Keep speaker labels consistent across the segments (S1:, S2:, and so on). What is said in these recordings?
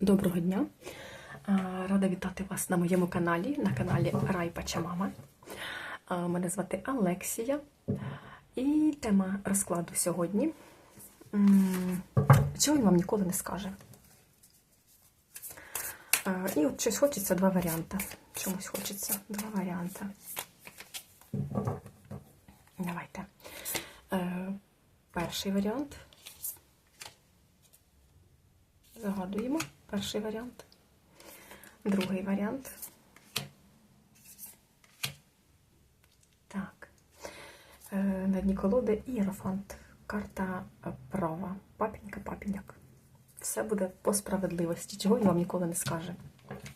S1: Доброго дня! Рада вітати вас на моєму каналі, на каналі Райпача Мама. А, Мене звати Алексія. І тема розкладу сьогодні. Чого він вам ніколи не скаже? І от щось хочеться два варіанти. Чомусь хочеться два варіанти. Давайте. Е, Перший варіант. Загадуємо перший варіант. Другий варіант. Так. Е, На дні колоди Іерофант. Карта права. Папінька, папіняк. Все буде по справедливості. Чого він вам ніколи не скаже.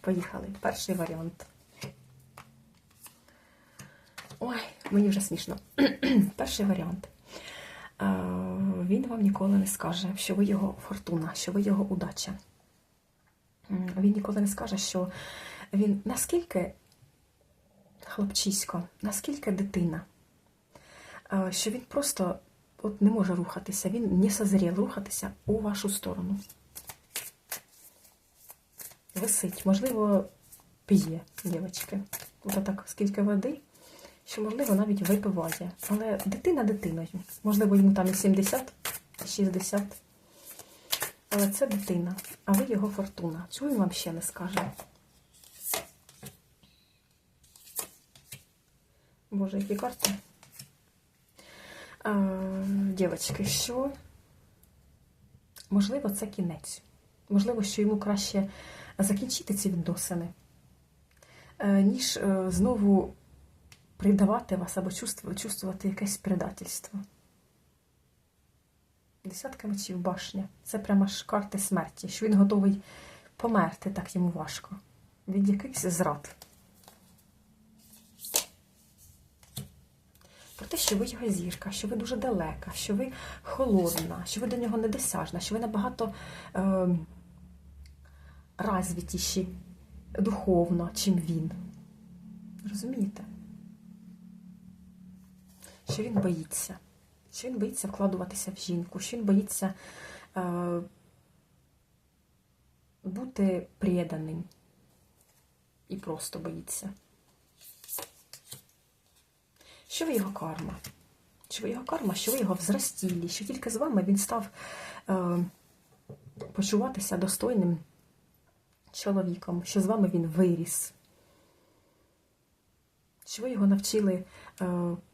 S1: Поїхали. Перший варіант. Ой, мені вже смішно. Перший варіант. Е, Він вам ніколи не скаже, що ви його фортуна, що ви його удача. Він ніколи не скаже, що він наскільки хлопчисько, наскільки дитина, е, що він просто от не може рухатися, він не созрів рухатися у вашу сторону. Висить, можливо, п'є, дівчатки. От так, скільки води, що, можливо, навіть випиває. Але дитина дитиною. Можливо, йому там і 70, і 60. Але це дитина, а ви його фортуна. Чого він вам ще не скаже? Боже, які карти. А, дівчатки, що? Можливо, це кінець. Можливо, що йому краще закінчити ці відносини, е, ніж е, знову придавати вас або чувствувати якесь предательство. Десятка мечів башня. Це прямо ж карти смерті, що він готовий померти, так йому важко. Від якихось зрад. Про те, що ви його зірка, що ви дуже далека, що ви холодна, що ви до нього недосяжна, що ви набагато е, розвитіші духовно, чим він. Розумієте? Що він боїться. Що він боїться вкладуватися в жінку, що він боїться е, бути преданим. І просто боїться. Що ви його карма? Що ви його карма, що ви його взростілі, що тільки з вами він став е, почуватися достойним чоловіком, що з вами він виріс. Що ви його навчили, е,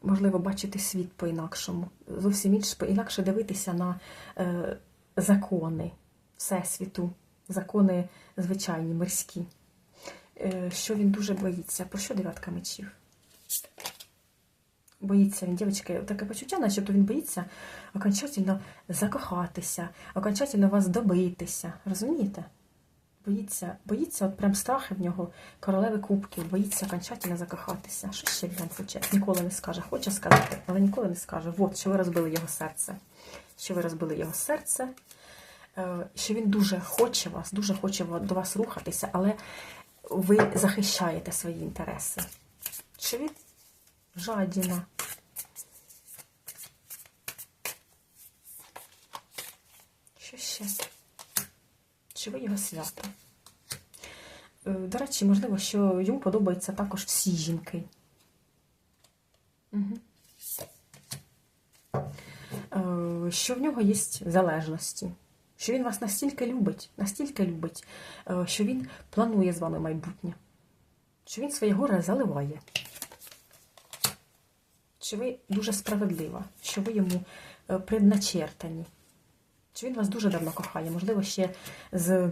S1: можливо, бачити світ по-інакшому, зовсім інш, інакше дивитися на е, закони Всесвіту, закони звичайні, мирські. Е, Що він дуже боїться. Про що дев'ятка мечів? Боїться він, дівчатки, таке почуття, начебто він боїться окончательно закохатися, окончательно вас добитися. Розумієте? Боїться, боїться, от прям страхи в нього, королеви кубків, боїться окончательно закохатися. Що ще він хоче? Ніколи не скаже. Хоче сказати, але ніколи не скаже. От, що ви розбили його серце. Що ви розбили його серце, е, що він дуже хоче вас, дуже хоче до вас рухатися, але ви захищаєте свої інтереси. Що він жадіна. Що ще? Чи ви його свято? Е, До речі, можливо, що йому подобаються також всі жінки. Угу. Що в нього є залежності, що він вас настільки любить, настільки любить, е, що він планує з вами майбутнє, що він своє горе заливає, що ви дуже справедлива, що ви йому предначертані. Чи він вас дуже давно кохає, можливо, ще з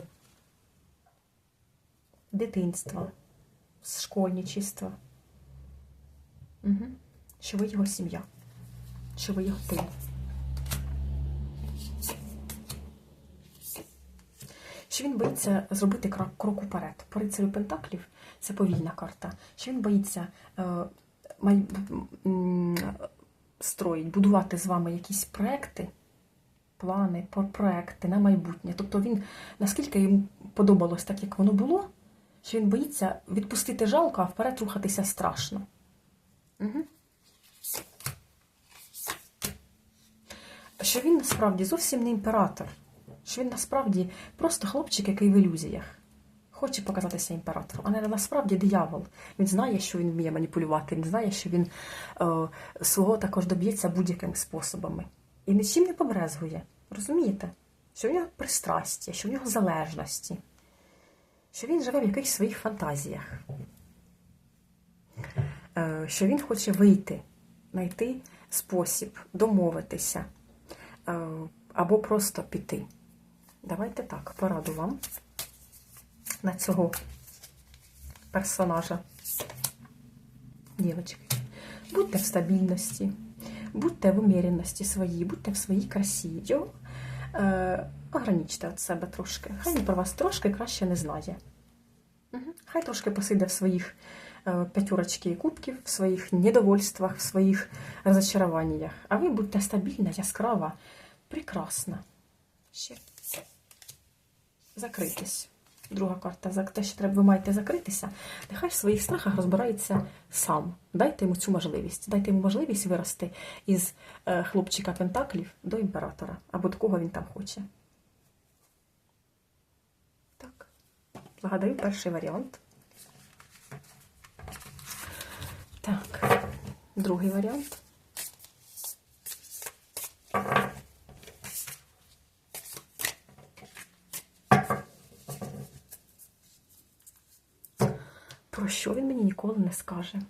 S1: дитинства, з школьничества. Угу. Що ви його сім'я, що ви його тим. Що він боїться зробити крок, крок уперед. По рицарю Пентаклів це повільна карта. Що він боїться е, май, строїть, будувати з вами якісь проекти плани, про проекти на майбутнє. Тобто він, наскільки йому подобалось так, як воно було, що він боїться відпустити жалко, а вперед рухатися страшно. Угу. Що він насправді зовсім не імператор. Що він насправді просто хлопчик, який в ілюзіях. Хоче показатися імператором, а не насправді диявол. Він знає, що він вміє маніпулювати, він знає, що він е, свого також доб'ється будь-якими способами. І нічим не побрезгує. Розумієте? Що в нього пристрастя, що в нього залежності, що він живе в якихось своїх фантазіях, е, що він хоче вийти, знайти спосіб, домовитися е, або просто піти. Давайте так, пораду вам на цього персонажа. Дівочки, будьте в стабільності, будьте в уміряності своїй, будьте в своїй красі. Е, ограничте від себе трошки. Хай він про вас трошки краще не знає. Хай трошки посиде в своїх е, п'ятюрочки кубків, в своїх недовольствах, в своїх розочаруваннях. А ви будьте стабільна, яскрава, прекрасна. Ще закритись. Друга карта за те, що треба, ви маєте закритися. Нехай в своїх страхах розбирається сам. Дайте йому цю можливість. Дайте йому можливість вирости із е, хлопчика Пентаклів до імператора, або до кого він там хоче. Так. Загадаю перший варіант. Так, другий варіант. Про що він мені ніколи не скаже?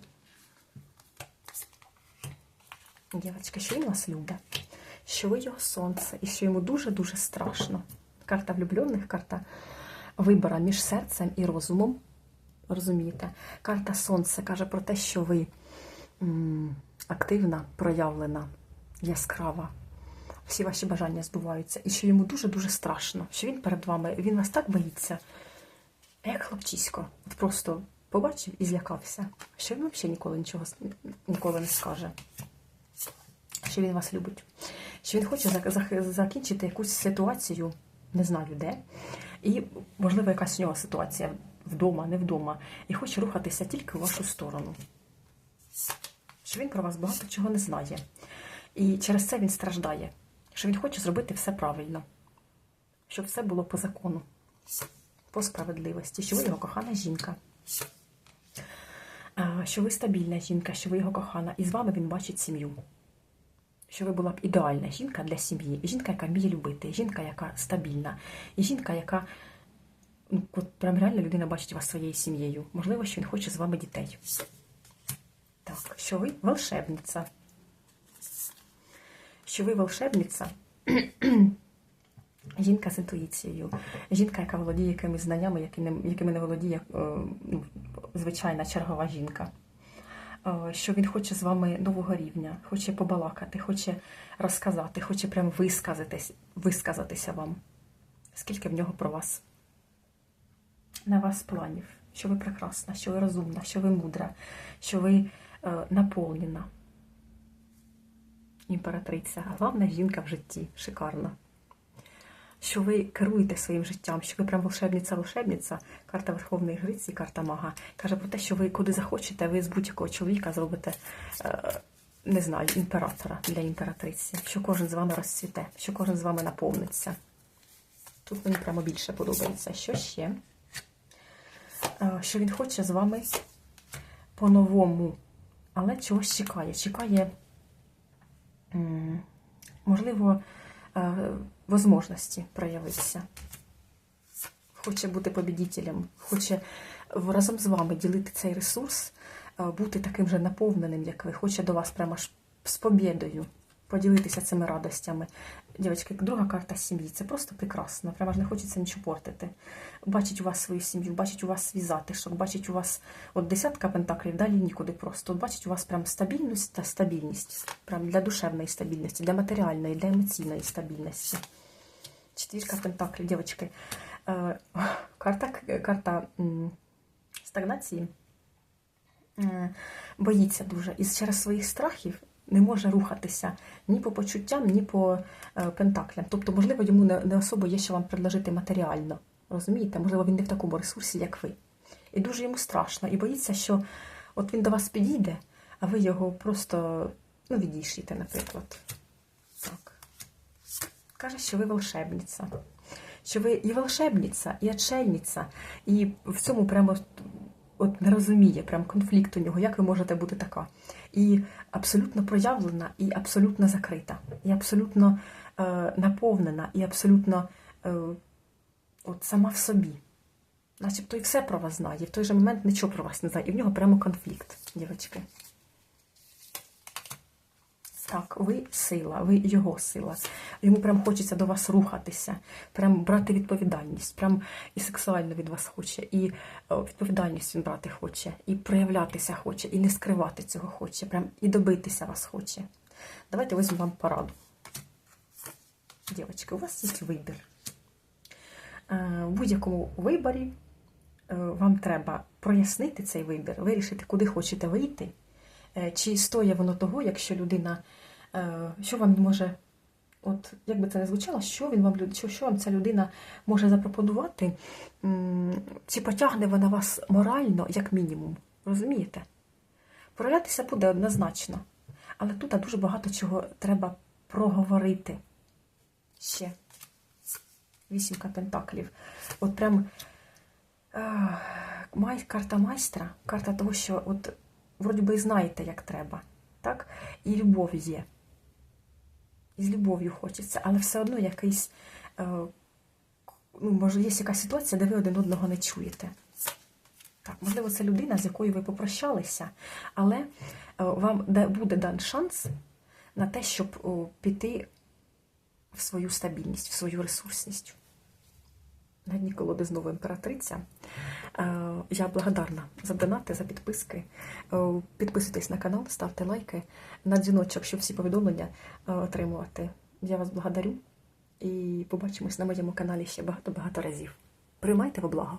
S1: Дівчатка, що він вас любить, що ви його сонце, і що йому дуже-дуже страшно. Карта влюблених, карта вибора між серцем і розумом. Розумієте? Карта Сонце каже про те, що ви активна, проявлена, яскрава. Всі ваші бажання збуваються. І що йому дуже-дуже страшно, що він перед вами, він вас так боїться, як хлопчисько. От просто побачив і злякався, що він взагалі ніколи нічого ніколи не скаже. Що він вас любить, що він хоче зак- зак- закінчити якусь ситуацію, не знаю де, і, можливо, якась у нього ситуація вдома, не вдома, і хоче рухатися тільки в вашу сторону. Що він про вас багато чого не знає. І через це він страждає, що він хоче зробити все правильно, щоб все було по закону, по справедливості, що ви його кохана жінка. Що ви стабільна жінка, що ви його кохана, і з вами він бачить сім'ю. Що ви була б ідеальна жінка для сім'ї, жінка, яка вміє любити, жінка, яка стабільна, і жінка, яка ну, прям реально людина бачить вас своєю сім'єю. Можливо, що він хоче з вами дітей. Так, що ви волшебниця. Що ви волшебниця, жінка з інтуїцією, жінка, яка володіє якимись знаннями, якими не володіє е, ну, звичайна чергова жінка. Е, Що він хоче з вами нового рівня, хоче побалакати, хоче розказати, хоче прям висказатись, висказатися вам. Скільки в нього про вас? На вас планів, що ви прекрасна, що ви розумна, що ви мудра, що ви е, наповнена. Імператриця, головна жінка в житті, шикарна. Що ви керуєте своїм життям, що ви прям волшебниця-волшебниця, карта Верховної Жриці, карта Мага, каже про те, що ви куди захочете, ви з будь-якого чоловіка зробите, е, не знаю, імператора для імператриці, що кожен з вами розцвіте, що кожен з вами наповниться. Тут мені прямо більше подобається. Що ще? Е, Що він хоче з вами по-новому, але чогось чекає. Чекає, можливо, е, возможності проявитися. Хоче бути побідітелем, хоче разом з вами ділити цей ресурс, е, бути таким же наповненим, як ви. Хоче до вас прямо з побєдою поділитися цими радостями. Дівчатки, друга карта сім'ї це просто прекрасно. Прямо ж не хочеться нічого портити. Бачить у вас свою сім'ю, бачить у вас свій затишок, бачить у вас от десятка пентаклів, далі нікуди просто. От бачить у вас прям стабільність та стабільність. Прям для душевної стабільності, для матеріальної, для емоційної стабільності. Четвірка пентаклів, дівчатки. Е, Карта, карта стагнації е, боїться дуже. І через своїх страхів не може рухатися ні по почуттям, ні по е, пентаклям. Тобто, можливо, йому не, особо є що вам предложити матеріально. Розумієте? Можливо, він не в такому ресурсі, як ви. І дуже йому страшно. І боїться, що от він до вас підійде, а ви його просто ну, відійшліте, наприклад. Так. Каже, що ви волшебниця. що ви і волшебниця, і отшельниця, і в цьому прямо от не розуміє, прям конфлікт у нього, як ви можете бути така. І абсолютно проявлена, і абсолютно закрита, і абсолютно е, наповнена, і абсолютно е, от сама в собі. Начебто і все про вас знає, і в той же момент нічого про вас не знає. І в нього прямо конфлікт, дівчатки. Так, ви сила, ви його сила. Йому прям хочеться до вас рухатися, прям брати відповідальність, прям і сексуально від вас хоче, і е, відповідальність він брати хоче, і проявлятися хоче, і не скривати цього хоче, прям і добитися вас хоче. Давайте візьмемо вам пораду. Дівчатки, у вас є вибір. Е, В будь-якому виборі е, вам треба прояснити цей вибір, вирішити, куди хочете вийти. Е, Чи стоїть воно того, якщо людина, е, що вам може, от як би це не звучало, що він вам що, що вам ця людина може запропонувати, чи потягне вона вас морально, як мінімум. Розумієте? Проявлятися буде однозначно. Але тут дуже багато чого треба проговорити ще. Вісімка пентаклів. От прям е, карта майстра, карта того, що от вроді би і знаєте, як треба. Так? І любов є. І з любов'ю хочеться, але все одно якийсь, е, ну, може, є якась ситуація, де ви один одного не чуєте. Так, можливо, це людина, з якою ви попрощалися, але е, вам буде дан шанс на те, щоб піти в свою стабільність, в свою ресурсність. На дні колоди знову імператриця. Е, Я благодарна за донати, за підписки. Е, Підписуйтесь на канал, ставте лайки на дзвіночок, щоб всі повідомлення е, отримувати. Я вас благодарю і побачимось на моєму каналі ще багато-багато разів. Приймайте во благо!